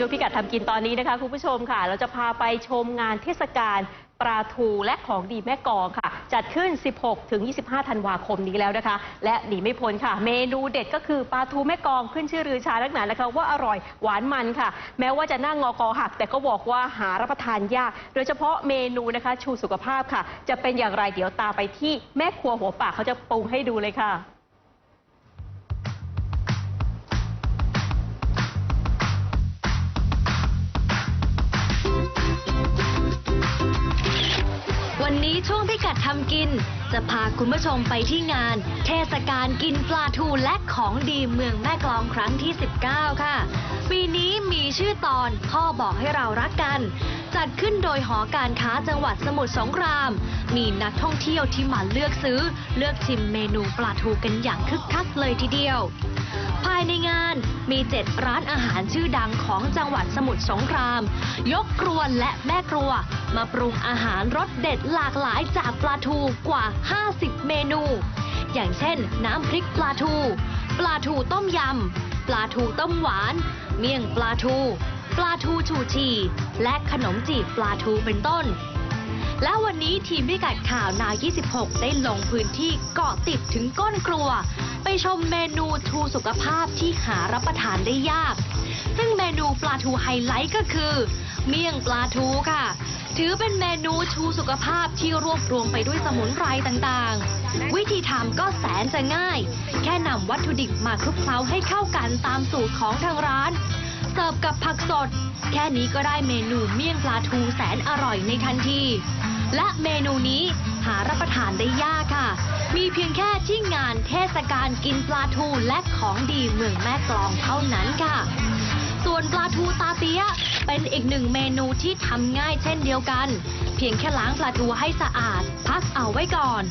ช่วงพิกัดทำกินตอนนี้นะคะคุณผู้ชมค่ะ เราจะพาไปชมงานเทศกาลปลาทูและของดีแม่กองค่ะ จัดขึ้น 16 ถึง 25 ธันวาคมนี้แล้วนะคะ และหนีไม่พ้นค่ะ เมนูเด็ดก็คือปลาทูแม่กองขึ้นชื่อรือชาลักหนานะคะ ว่าอร่อยหวานมันค่ะ แม้ว่าจะนั่งงอกอหัก แต่ก็บอกว่าหารับประทานยาก โดยเฉพาะเมนูนะคะชูสุขภาพค่ะ จะเป็นอย่างไรเดี๋ยวตามไปที่แม่ครัวหัวปากเขาจะปรุงให้ดูเลยค่ะ นี้ช่วงพิกัดทำกิน จะพาคุณผู้ชมไปที่งาน เทศกาลกินปลาทูและของดีเมืองแม่กลองครั้งที่ 19 ค่ะ ปีนี้มีชื่อตอนพ่อบอกให้เรารักกัน จัดขึ้นโดยหอการค้าจังหวัดสมุทรสงคราม มีนักท่องเที่ยวที่มาเลือกซื้อ เลือกชิมเมนูปลาทูกันอย่างคึกคักเลยทีเดียว ภายในงานมี 7 ร้านอาหารชื่อดังของจังหวัดสมุทรสงคราม ยกครัวและแม่ครัว มาปรุงอาหารรสเด็ดหลากหลายจากปลาทูกว่า 50 เมนู อย่างเช่น น้ำพริกปลาทู ปลาทูต้มยำ ปลาทูต้มหวาน เมี่ยงปลาทู ปลาทูชูชี และขนมจีบปลาทูเป็นต้น และวันนี้ทีมพิกัดข่าวนา26 ได้ลงพื้นที่เกาะติดถึงก้นครัว ไปชมเมนูทูสุขภาพที่หารับประทานได้ยาก ซึ่งเมนูปลาทูไฮไลท์ก็คือ เมี่ยงปลาทูค่ะ ถือเป็นเมนูชูสุขภาพที่รวบรวมไปด้วยสมุนไพรต่างๆ วิธีทำก็แสนจะง่าย แค่นำวัตถุดิบมาคลุกเคล้าให้เข้ากันตามสูตรของทางร้าน สิร์ฟกับผักสด แค่นี้ก็ได้เมนูเมี่ยงปลาทูแสนอร่อยในทันที และเมนูนี้หารับประทานได้ยากค่ะ มีเพียงแค่ที่งานเทศกาลกินปลาทูและของดีเมืองแม่กลองเท่านั้นค่ะ ส่วนปลาทูตาเตียเป็นอีกหนึ่งเมนูที่ทำง่ายเช่นเดียวกัน เพียงแค่ล้างปลาทูให้สะอาด พัก ว้ก่อน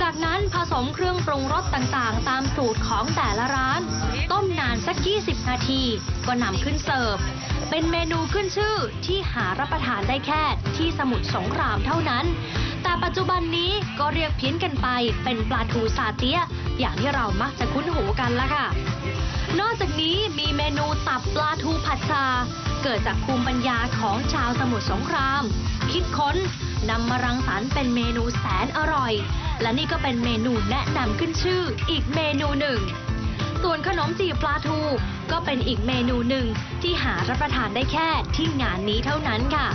จากนั้นผสมเครื่องปรุงรสต่างๆ ตามสูตรของแต่ละร้าน ต้มนานสัก 20 นาที ก็นำขึ้นเสิร์ฟ เป็นเมนูขึ้นชื่อที่หารับประทานได้แค่ที่สมุทรสงครามเท่านั้น แต่ปัจจุบันนี้ก็เรียกเพี้ยนกันไปเป็นปลาทูซาเตียอย่างที่เรามักจะคุ้นหูกันละค่ะ นอกจากนี้มีเมนูตับปลาทูผัดชาเกิดจากภูมิปัญญาของชาวสมุทรสงคราม คิดค้นนำมารังสรรค์เป็นเมนูแสนอร่อย และนี่ก็เป็นเมนูแนะนำขึ้นชื่ออีกเมนูหนึ่ง ส่วนขนมจีบปลาทู ก็เป็นอีกเมนูหนึ่งที่หารับประทานได้แค่ที่งานนี้เท่านั้นค่ะ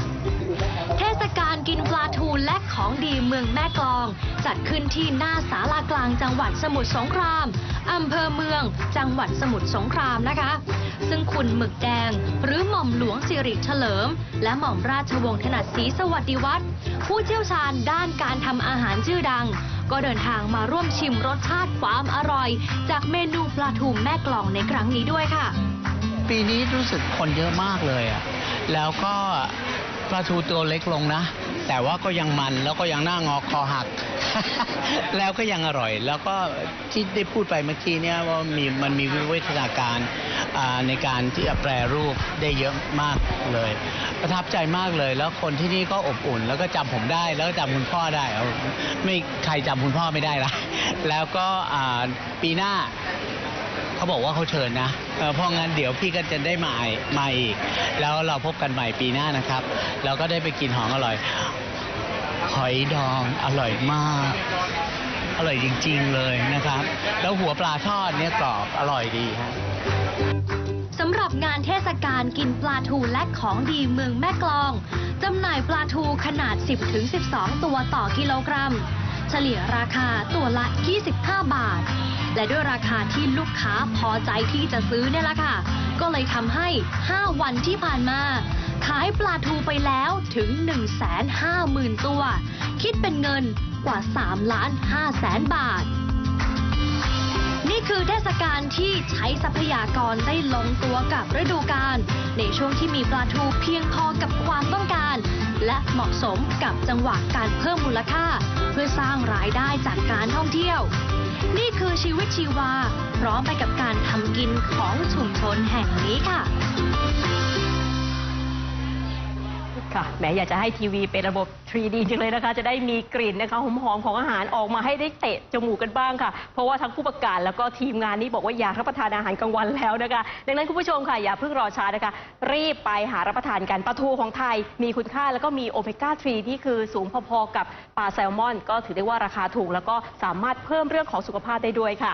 เทศกาลกินปลาทูและของดีเมืองแม่กลอง จัดขึ้นที่หน้าศาลากลางจังหวัดสมุทรสงครามอำเภอเมือง จังหวัดสมุทรสงครามนะคะ ซึ่งคุณหมึกแดง หรือหม่อมหลวงสิริเฉลิม และหม่อมราชวงศ์ถนัดศรีสวัสดิวัฒน์ผู้เชี่ยวชาญด้านการทำอาหารชื่อดัง ก็เดินทางมาร่วมชิมรสชาติความอร่อย จากเมนูปลาทูแม่กลองในครั้งนี้ด้วยค่ะ ปีนี้รู้สึกคนเยอะมากเลยอะแล้วก็ ปลาทูตัวเล็กลงนะ แต่ว่าก็ยังมันแล้วก็ยังหน้างอคอหัก แล้วก็ยังอร่อย แล้วก็ที่ได้พูดไปเมื่อกี้เนี่ยว่ามีมันมีวิวัฒนาการในการที่จะแปรรูปได้เยอะมากเลย ประทับใจมากเลย แล้วคนที่นี่ก็อบอุ่น แล้วก็จำผมได้ แล้วก็จำคุณพ่อได้ไม่ใครจำคุณพ่อไม่ได้ละแล้วก็ปีหน้า เขาบอกว่าเขาเชิญนะเพราะงั้นเดี๋ยวพี่ก็จะได้มาอีกมาอีก แล้วเราพบกันใหม่ปีหน้านะครับ เราก็ได้ไปกินของอร่อย หอยดองอร่อยมาก อร่อยจริง ๆ เลยนะครับ แล้วหัวปลาทอดเนี่ยกรอบอร่อยดีครับสำหรับงานเทศกาลกินปลาทูและของดีเมืองแม่กลอง จำหน่ายปลาทูขนาด 10-12 ตัวต่อกิโลกรัม เฉลี่ยราคาตัวละ 25 บาท และด้วยราคาที่ลูกค้าพอใจที่จะซื้อเนี่ยละค่ะ ก็เลยทำให้ 5 วันที่ผ่านมา ขายปลาทูไปแล้วถึง 150,000 ตัว คิดเป็นเงินกว่า3ล้าน5แสนบาท นี่คือเทศกาลที่ใช้ทรัพยากรได้ลงตัวกับฤดูกาลในช่วงที่มีปลาทูเพียงพอกับความต้องการ และเหมาะสมกับจังหวะการเพิ่มมูลค่า พื่อสร้างรายได้จากการท่องเที่ยว นี่คือชีวิตชีวา พร้อมไปกับการทำกินของชุมชนแห่งนี้ค่ะ ค่ะแหมอยากจะให้ทีวีเป็นระบบ 3D จริงเลยนะคะ จะได้มีกลิ่นนะคะหอมๆของอาหารออกมาให้ได้เตะจมูกกันบ้างค่ะ เพราะว่าทั้งผู้ประกาศแล้วก็ทีมงานนี้บอกว่าอยากรับประทานอาหารกลางวันแล้วนะคะ ดังนั้นคุณผู้ชมค่ะอย่าเพิ่งรอช้านะคะ รีบไปหารับประทานกันปลาทูของไทย มีคุณค่าแล้วก็มีโอเมก้า 3 ที่คือสูงพอๆกับปลาแซลมอน ก็ถือได้ว่าราคาถูก แล้วก็สามารถเพิ่มเรื่องของสุขภาพได้ด้วยค่ะ